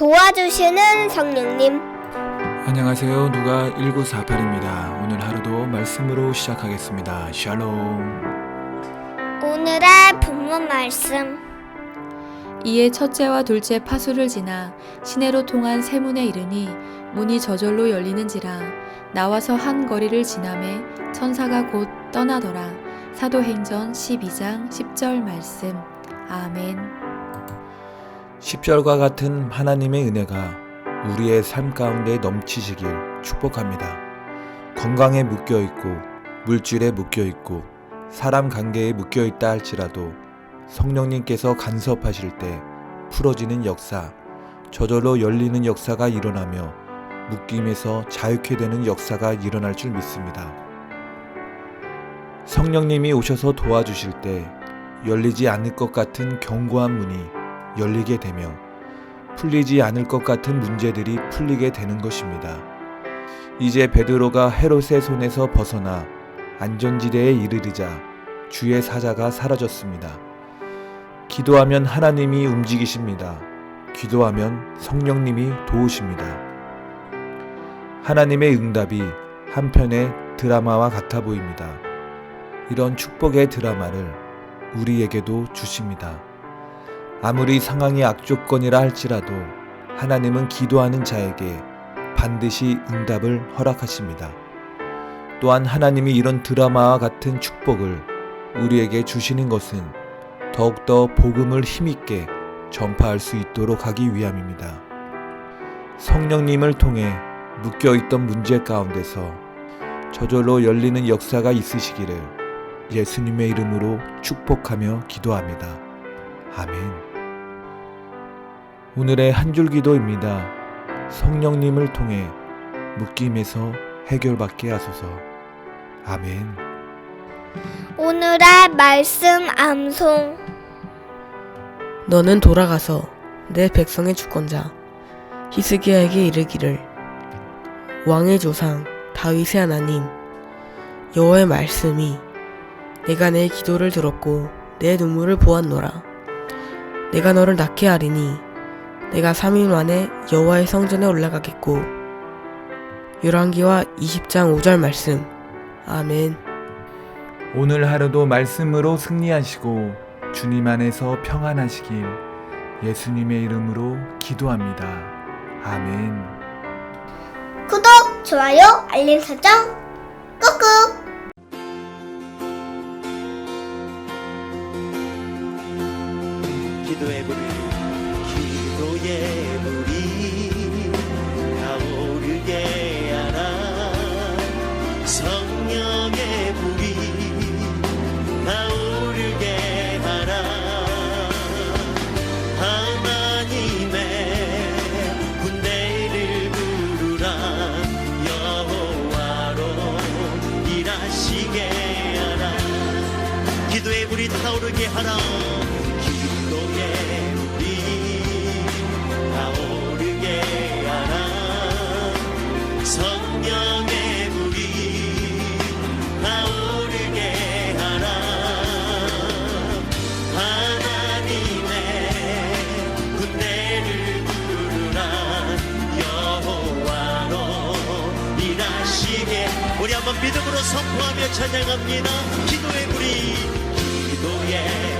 도와주시는 성령님. 안녕하세요. 누가 1948입니다. 오늘 하루도 말씀으로 시작하겠습니다. 샬롬. 오늘의 본문 말씀. 이에 첫째와 둘째 파수를 지나 시내로 통한 세문에 이르니 문이 저절로 열리는지라 나와서 한 거리를 지나매 천사가 곧 떠나더라 사도행전 12장 10절 말씀 아멘 10절과 같은 하나님의 은혜가 우리의 삶 가운데 넘치시길 축복합니다. 건강에 묶여 있고 물질에 묶여 있고 사람 관계에 묶여 있다 할지라도 성령님께서 간섭하실 때 풀어지는 역사, 저절로 열리는 역사가 일어나며 묶임에서 자유케 되는 역사가 일어날 줄 믿습니다. 성령님이 오셔서 도와주실 때 열리지 않을 것 같은 견고한 문이 열리게 되며 풀리지 않을 것 같은 문제들이 풀리게 되는 것입니다. 이제 베드로가 헤롯의 손에서 벗어나 안전지대에 이르르자 주의 사자가 사라졌습니다. 기도하면 하나님이 움직이십니다. 기도하면 성령님이 도우십니다. 하나님의 응답이 한편의 드라마와 같아 보입니다. 이런 축복의 드라마를 우리에게도 주십니다. 아무리 상황이 악조건이라 할지라도 하나님은 기도하는 자에게 반드시 응답을 허락하십니다. 또한 하나님이 이런 드라마와 같은 축복을 우리에게 주시는 것은 더욱더 복음을 힘있게 전파할 수 있도록 하기 위함입니다. 성령님을 통해 묶여있던 문제 가운데서 저절로 열리는 역사가 있으시기를 예수님의 이름으로 축복하며 기도합니다. 아멘. 오늘의 한 줄 기도입니다. 성령님을 통해 묶임에서 해결받게 하소서. 아멘. 오늘의 말씀 암송. 너는 돌아가서 내 백성의 주권자 히스기야에게 이르기를 왕의 조상 다윗의 하나님 여호와의 말씀이 내가 내 기도를 들었고 내 눈물을 보았노라 내가 너를 낳게 하리니 내가 3일 만에 여호와의 성전에 올라가겠고 열왕기와 20장 5절 말씀 아멘 오늘 하루도 말씀으로 승리하시고 주님 안에서 평안하시길 예수님의 이름으로 기도합니다. 아멘. 구독, 좋아요, 알림 설정 꾹꾹. 기도의 불이 기 불이 타오르게 하라. 성령의 불이 타오르게 하라. 하나님의 군대를 부르라. 여호와로 일하시게 하라. 기도의 불이 타오르게 하라 우리 한번 믿음으로 선포하며 찬양합니다. 기도의 불이 기도의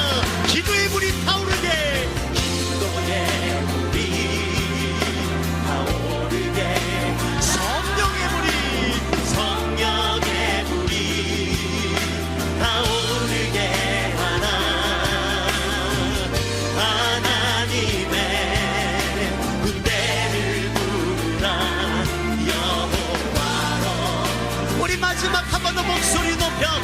마지막 한 번 더 목소리 높여